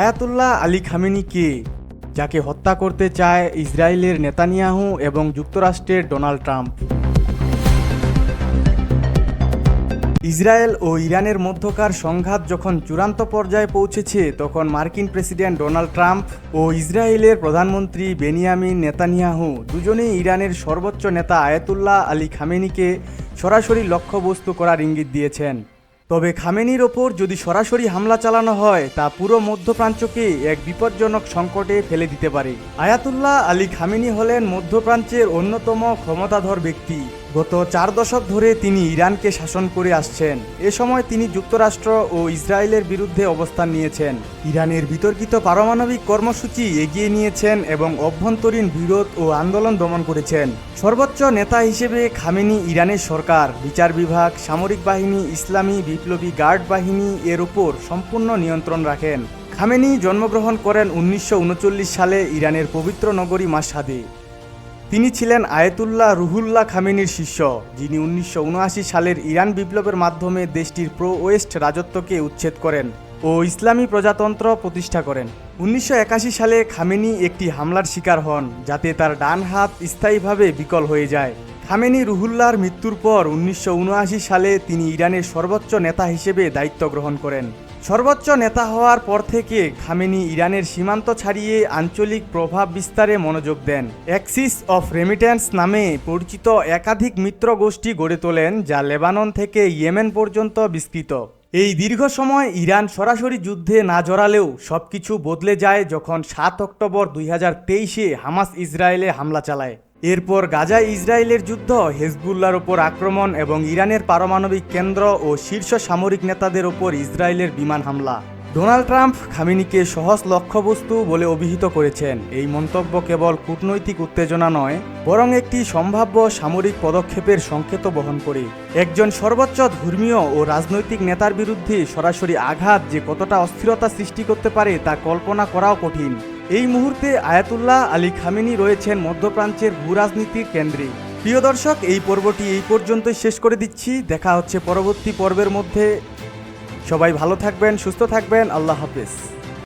Ayatollah Ali Khamenei কে, যাকে হত্যা করতে চায় ইসরায়েলের নেতানিয়াহু এবং যুক্তরাষ্ট্রের ডোনাল্ড ট্রাম্প। ইসরায়েল ও ইরানের মধ্যকার সংঘাত যখন চূড়ান্ত পর্যায়ে পৌঁছেছে, তখন মার্কিন প্রেসিডেন্ট ডোনাল্ড ট্রাম্প ও ইসরায়েলের প্রধানমন্ত্রী বেনিয়ামিন নেতানিয়াহু দুজনেই ইরানের সর্বোচ্চ নেতা আয়াতুল্লাহ আলী খামেনিকে সরাসরি লক্ষ্যবস্তু করার ইঙ্গিত দিয়েছেন। তবে খামেনির ওপর যদি সরাসরি হামলা চালানো হয়, তা পুরো মধ্যপ্রাচ্যকে এক বিপজ্জনক সংকটে ফেলে দিতে পারে। আয়াতুল্লাহ আলী খামেনি হলেন মধ্যপ্রাচ্যের অন্যতম ক্ষমতাধর ব্যক্তি। গত চার দশক ধরে তিনি ইরানকে শাসন করে আসছেন। এ সময় তিনি যুক্তরাষ্ট্র ও ইসরায়েলের বিরুদ্ধে অবস্থান নিয়েছেন। ইরানের বিতর্কিত পারমাণবিক কর্মসূচি এগিয়ে নিয়েছেন এবং অভ্যন্তরীণ বিরোধ ও আন্দোলন দমন করেছেন। সর্বোচ্চ নেতা হিসেবে খামেনি ইরানের সরকার। বিচার বিভাগ, সামরিক বাহিনী, ইসলামী বিপ্লবী গার্ড বাহিনী এর উপর সম্পূর্ণ নিয়ন্ত্রণ রাখেন। খামেনি জন্মগ্রহণ করেন উনিশশো উনচল্লিশ সালে ইরানের পবিত্র নগরী মাসহাদে তিনি ছিলেন আয়তুল্লাহ রুহুল্লাহ খামেনির শিষ্য, যিনি উনিশশো উনআশি সালের ইরান বিপ্লবের মাধ্যমে দেশটির প্রো ওয়েস্ট রাজত্বকে উচ্ছেদ করেন ও ইসলামী প্রজাতন্ত্র প্রতিষ্ঠা করেন। উনিশশো একাশি সালে খামেনি একটি হামলার শিকার হন, যাতে তার ডান হাত স্থায়ীভাবে বিকল হয়ে যায়। খামেনি রুহুল্লার মৃত্যুর পর উনিশশো উনআশি সালে তিনি ইরানের সর্বোচ্চ নেতা হিসেবে দায়িত্ব গ্রহণ করেন। সর্বোচ্চ নেতা হওয়ার পর থেকে খামেনি ইরানের সীমান্ত ছাড়িয়ে আঞ্চলিক প্রভাব বিস্তারে মনোযোগ দেন। অ্যাক্সিস অফ রেমিট্যান্স নামে পরিচিত একাধিক মিত্র গোষ্ঠী গড়ে তোলেন, যা লেবানন থেকে ইয়েমেন পর্যন্ত বিস্তৃত। এই দীর্ঘ সময় ইরান সরাসরি যুদ্ধে না জড়ালেও সবকিছু বদলে যায় যখন সাত অক্টোবর দুই হামাস ইসরায়েলে হামলা চালায়। এরপর গাজায় ইসরায়েলের যুদ্ধ হেজবুল্লার ওপর আক্রমণ এবং ইরানের পারমাণবিক কেন্দ্র ও শীর্ষ সামরিক নেতাদের ওপর ইসরায়েলের বিমান হামলা। ডোনাল্ড ট্রাম্প খামিনিকে সহজ লক্ষ্যবস্তু বলে অভিহিত করেছেন। এই মন্তব্য কেবল কূটনৈতিক উত্তেজনা নয়, বরং একটি সম্ভাব্য সামরিক পদক্ষেপের সংকেত বহন করে। একজন সর্বোচ্চ ধর্মীয় ও রাজনৈতিক নেতার বিরুদ্ধে সরাসরি আঘাত যে কতটা অস্থিরতা সৃষ্টি করতে পারে তা কল্পনা করাও কঠিন। এই মুহূর্তে আয়াতুল্লাহ আলী খামেনি রয়েছেন মধ্যপ্রাচ্যের ভূরাজনীতির কেন্দ্রে। প্রিয় দর্শক, এই পর্বটি এই পর্যন্তই শেষ করে দিচ্ছি। দেখা হচ্ছে পরবর্তী পর্বের মধ্যে। সবাই ভালো থাকবেন, সুস্থ থাকবেন। আল্লাহ হাফেজ।